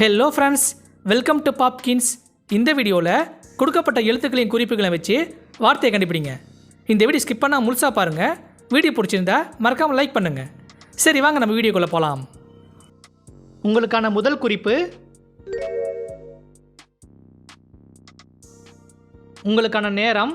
Hello friends welcome to Popkins இந்த வீடியோவில் கொடுக்கப்பட்ட எழுத்துக்களின் குறிப்புகளை வச்சு வார்த்தையை கண்டுபிடிங்க. இந்த வீடியோ ஸ்கிப் பண்ணால் முழுசாக பாருங்கள் வீடியோ பிடிச்சிருந்தா மறக்காமல் லைக் பண்ணுங்கள் சரி வாங்க நம்ம வீடியோக்குள்ளே போகலாம் உங்களுக்கான முதல் குறிப்பு உங்களுக்கான நேரம்